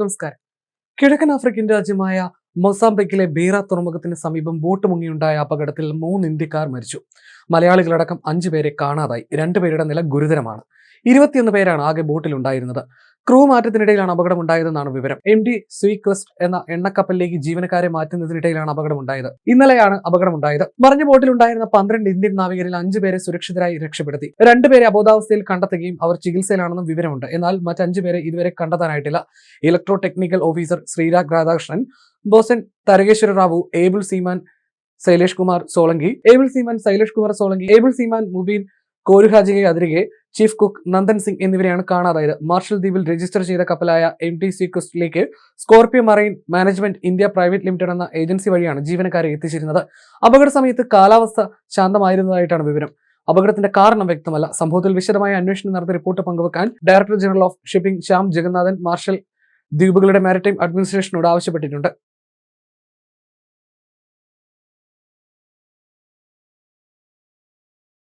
നമസ്കാരം. കിഴക്കൻ ആഫ്രിക്കൻ രാജ്യമായ മൊസാംബിക്കിലെ ബീറ തുറമുഖത്തിന് സമീപം ബോട്ട് മുങ്ങിയുണ്ടായ അപകടത്തിൽ മൂന്ന് ഇന്ത്യക്കാർ മരിച്ചു. മലയാളികളടക്കം അഞ്ചു പേരെ കാണാതായി. രണ്ടുപേരുടെ നില ഗുരുതരമാണ്. ഇരുപത്തിയൊന്ന് പേരാണ് ആകെ ബോട്ടിലുണ്ടായിരുന്നത്. ക്രൂ മാറ്റത്തിനിടയിലാണ് അപകടമുണ്ടായതെന്നാണ് വിവരം. എം ഡി സ്വീക്വസ്റ്റ് എന്ന എണ്ണക്കപ്പലിലേക്ക് ജീവനക്കാരെ മാറ്റുന്നതിനിടയിലാണ് അപകടമുണ്ടായത്. ഇന്നലെയാണ് അപകടമുണ്ടായത്. മറിഞ്ഞ ബോട്ടിൽ ഉണ്ടായിരുന്ന പന്ത്രണ്ട് ഇന്ത്യൻ നാവികരിൽ അഞ്ചു പേരെ സുരക്ഷിതരായി രക്ഷപ്പെടുത്തി. രണ്ടുപേരെ അബോധാവസ്ഥയിൽ കണ്ടെത്തുകയും അവർ ചികിത്സയിലാണെന്നും വിവരമുണ്ട്. എന്നാൽ മറ്റഞ്ചു പേരെ ഇതുവരെ കണ്ടെത്താനായിട്ടില്ല. Electro technical officer Sreerag Radhakrishnan bosun Tarakeshwara Rao able seaman Shailesh Kumar Solanki able seaman Shailesh Kumar Solanki able seaman Mubeen കോരുഹാജികെ അതിരികെ ചീഫ് കുക്ക് നന്ദൻ സിംഗ് എന്നിവരെയാണ് കാണാതായത്. മാർഷൽ ദ്വീപിൽ രജിസ്റ്റർ ചെയ്ത കപ്പലായ M T C ക്വസ്റ്റിലേക്ക് Scorpio Marine Management India Private Limited എന്ന agency വഴിയാണ് ജീവനക്കാരെ എത്തിച്ചിരുന്നത്. അപകട സമയത്ത് കാലാവസ്ഥ ശാന്തമായിരുന്നതായിട്ടാണ് വിവരം. അപകടത്തിന്റെ കാരണം വ്യക്തമല്ല. സംഭവത്തിൽ വിശദമായ അന്വേഷണം നടത്തി റിപ്പോർട്ട് പങ്കുവെക്കാൻ director general of shipping Shyam Jagannathan Marshall ദ്വീപുകളുടെ maritime അഡ്മിനിസ്ട്രേഷനോട് ആവശ്യപ്പെട്ടിട്ടുണ്ട്.